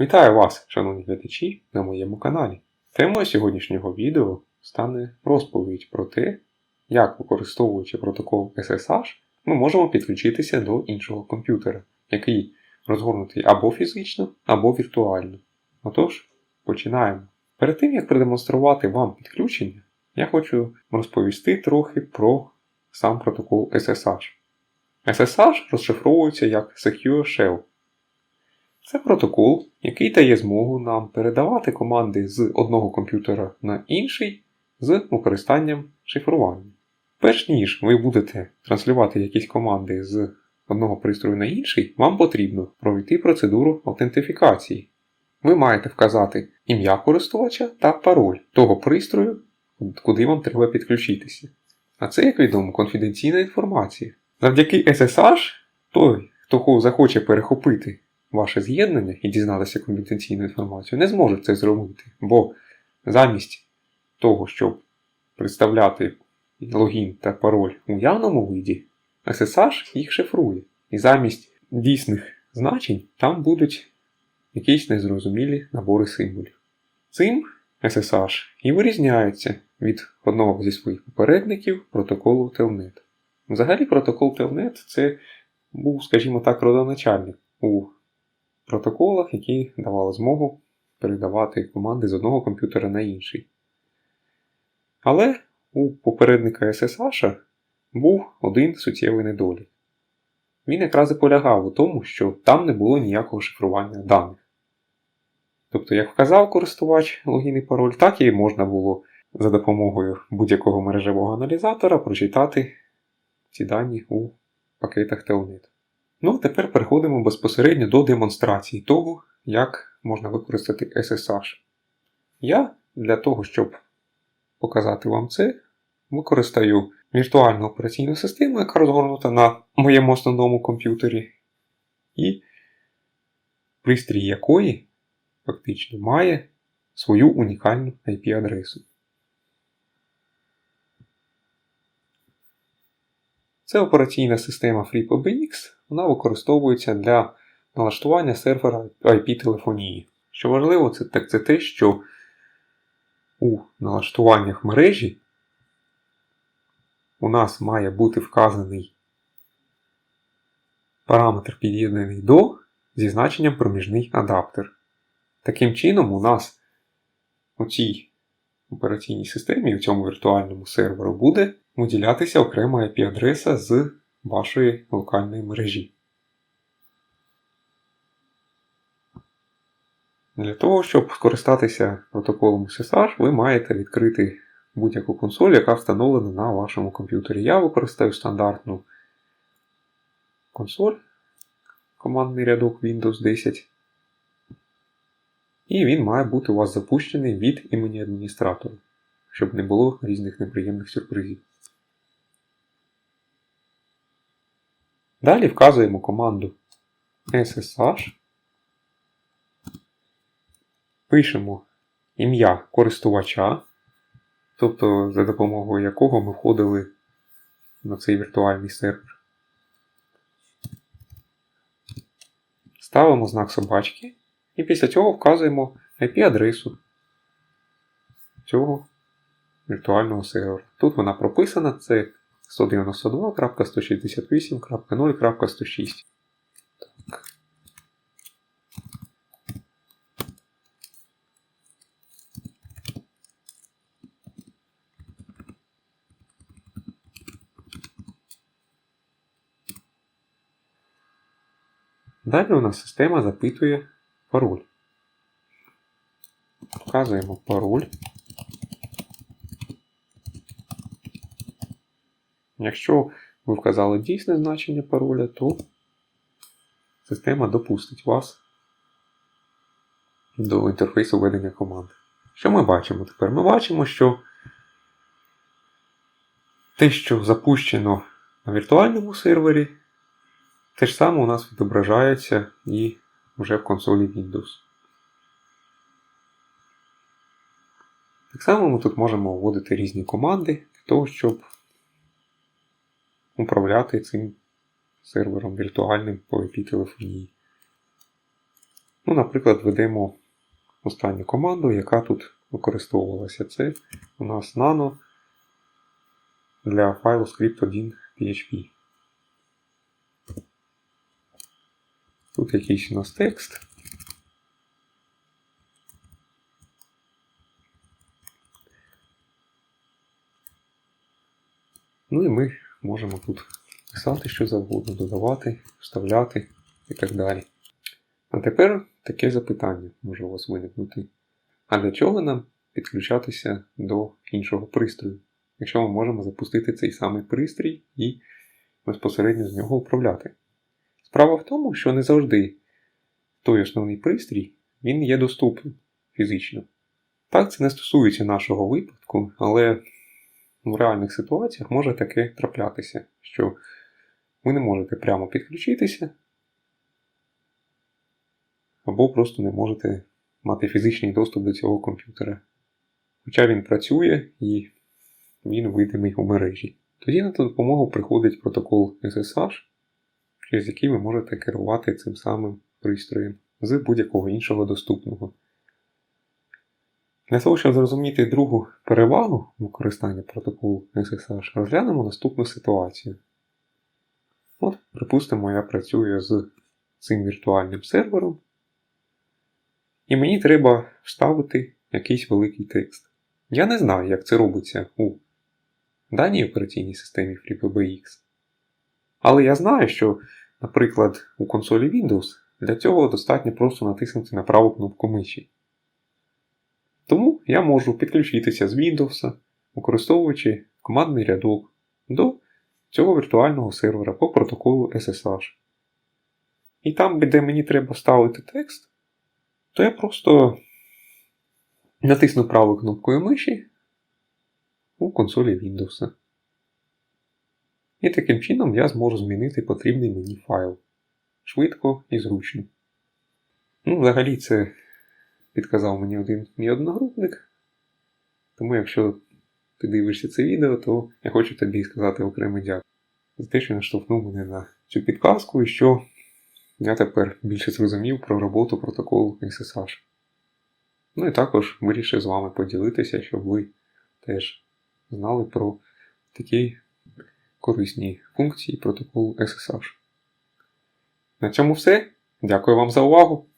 Вітаю вас, шановні глядачі, на моєму каналі. Темою сьогоднішнього відео стане розповідь про те, як, використовуючи протокол SSH, ми можемо підключитися до іншого комп'ютера, який розгорнутий або фізично, або віртуально. Отож, починаємо. Перед тим як продемонструвати вам підключення, я хочу розповісти трохи про сам протокол SSH. SSH розшифровується як Secure Shell. Це протокол, який дає змогу нам передавати команди з одного комп'ютера на інший з використанням шифрування. Перш ніж ви будете транслювати якісь команди з одного пристрою на інший, вам потрібно пройти процедуру аутентифікації. Ви маєте вказати ім'я користувача та пароль того пристрою, куди вам треба підключитися. А це, як відомо, конфіденційна інформація. Завдяки SSH, той, хто захоче перехопити ваше з'єднання і дізнатися конфіденційну інформацію, не зможе це зробити, бо замість того, щоб представляти логін та пароль у явному виді, SSH їх шифрує. І замість дійсних значень там будуть якісь незрозумілі набори символів. Цим SSH і вирізняється від одного зі своїх попередників протоколу Telnet. Взагалі, протокол Telnet це був, скажімо так, родоначальник у протоколах, які давали змогу передавати команди з одного комп'ютера на інший. Але у попередника SSH був один суттєвий недолік. Він якраз і полягав у тому, що там не було ніякого шифрування даних. Тобто, як вказав користувач логін і пароль, так і можна було за допомогою будь-якого мережевого аналізатора прочитати ці дані у пакетах Telnet. Ну, а тепер переходимо безпосередньо до демонстрації того, як можна використати SSH. Я для того, щоб показати вам це, використаю віртуальну операційну систему, яка розгорнута на моєму основному комп'ютері, і пристрій якої фактично має свою унікальну IP-адресу. Це операційна система FreePBX, вона використовується для налаштування сервера IP-телефонії. Що важливо, це, так це те, що у налаштуваннях мережі у нас має бути вказаний параметр під'єднаний до зі значенням проміжний адаптер. Таким чином, у нас у цій операційній системі, у цьому віртуальному серверу, буде виділятися окрема IP-адреса з вашої локальної мережі. Для того, щоб скористатися протоколом SSH, ви маєте відкрити будь-яку консоль, яка встановлена на вашому комп'ютері. Я використаю стандартну консоль, командний рядок Windows 10. І він має бути у вас запущений від імені адміністратора, щоб не було різних неприємних сюрпризів. Далі вказуємо команду SSH. Пишемо ім'я користувача, тобто за допомогою якого ми входили на цей віртуальний сервер. Ставимо знак собачки і після цього вказуємо IP-адресу цього віртуального сервера. Тут вона прописана, це 192.168.0.106. Так. Далі у нас система запитує пароль. Вказуємо пароль. Якщо ви вказали дійсне значення пароля, то система допустить вас до інтерфейсу ведення команд. Що ми бачимо тепер? Ми бачимо, що те, що запущено на віртуальному сервері, те ж саме у нас відображається і вже в консолі Windows. Так само ми тут можемо вводити різні команди для того, щоб управляти цим сервером віртуальним по IP-телефонії. Ну, наприклад, ведемо останню команду, яка тут використовувалася. Це у нас nano для файлу script1.php. Тут якийсь у нас текст. Ну і ми можемо тут писати що завгодно, додавати, вставляти і так далі. А тепер таке запитання може у вас виникнути. А для чого нам підключатися до іншого пристрою, якщо ми можемо запустити цей самий пристрій і безпосередньо з нього управляти? Справа в тому, що не завжди той основний пристрій він є доступним фізично. Так, це не стосується нашого випадку, але в реальних ситуаціях може таке траплятися, що ви не можете прямо підключитися, або просто не можете мати фізичний доступ до цього комп'ютера. Хоча він працює і він видимий у мережі. Тоді на допомогу приходить протокол SSH, через який ви можете керувати цим самим пристроєм з будь-якого іншого доступного. Для того, щоб зрозуміти другу перевагу використання протоколу SSH, розглянемо наступну ситуацію. От, припустимо, я працюю з цим віртуальним сервером, і мені треба вставити якийсь великий текст. Я не знаю, як це робиться у даній операційній системі FreeBBX. Але я знаю, що, наприклад, у консолі Windows для цього достатньо просто натиснути на праву кнопку миші. Я можу підключитися з Windows, використовуючи командний рядок до цього віртуального сервера по протоколу SSH. І там, де мені треба ставити текст, то я просто натисну правою кнопкою миші у консолі Windows. І таким чином я зможу змінити потрібний мені файл швидко і зручно. Ну, взагалі, це підказав мені один мій одногрупник. Тому, якщо ти дивишся це відео, то я хочу тобі сказати окремий дякую за те, що наштовхнув мене на цю підказку і що я тепер більше зрозумів про роботу протоколу SSH. Ну і також вирішив з вами поділитися, щоб ви теж знали про такі корисні функції протоколу SSH. На цьому все. Дякую вам за увагу!